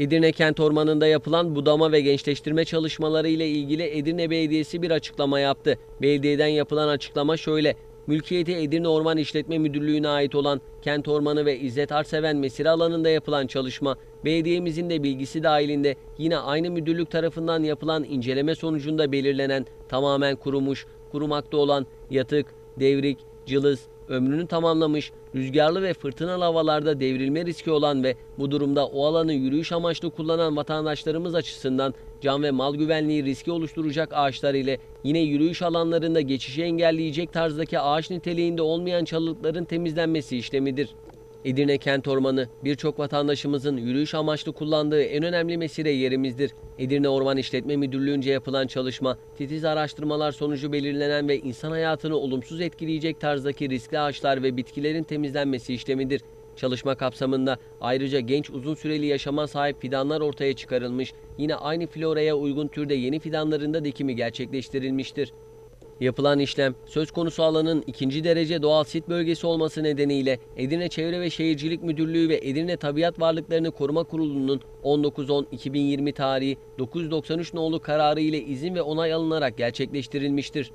Edirne Kent Ormanı'nda yapılan budama ve gençleştirme çalışmaları ile ilgili Edirne Belediyesi bir açıklama yaptı. Belediyeden yapılan açıklama şöyle. Mülkiyeti Edirne Orman İşletme Müdürlüğü'ne ait olan Kent Ormanı ve İzzet Arseven mesire alanında yapılan çalışma, belediyemizin de bilgisi dahilinde yine aynı müdürlük tarafından yapılan inceleme sonucunda belirlenen tamamen kurumuş, kurumakta olan yatık, devrik, cılız, ömrünü tamamlamış, rüzgarlı ve fırtınalı havalarda devrilme riski olan ve bu durumda o alanı yürüyüş amaçlı kullanan vatandaşlarımız açısından can ve mal güvenliği riski oluşturacak ağaçlar ile yine yürüyüş alanlarında geçişi engelleyecek tarzdaki ağaç niteliğinde olmayan çalılıkların temizlenmesi işlemidir. Edirne Kent Ormanı birçok vatandaşımızın yürüyüş amaçlı kullandığı en önemli mesire yerimizdir. Edirne Orman İşletme Müdürlüğü'nce yapılan çalışma, titiz araştırmalar sonucu belirlenen ve insan hayatını olumsuz etkileyecek tarzdaki riskli ağaçlar ve bitkilerin temizlenmesi işlemidir. Çalışma kapsamında ayrıca genç uzun süreli yaşama sahip fidanlar ortaya çıkarılmış, yine aynı floraya uygun türde yeni fidanlarında dikimi gerçekleştirilmiştir. Yapılan işlem söz konusu alanın ikinci derece doğal sit bölgesi olması nedeniyle Edirne Çevre ve Şehircilik Müdürlüğü ve Edirne Tabiat Varlıklarını Koruma Kurulu'nun 19.10.2020 tarihi 993 nolu kararı ile izin ve onay alınarak gerçekleştirilmiştir.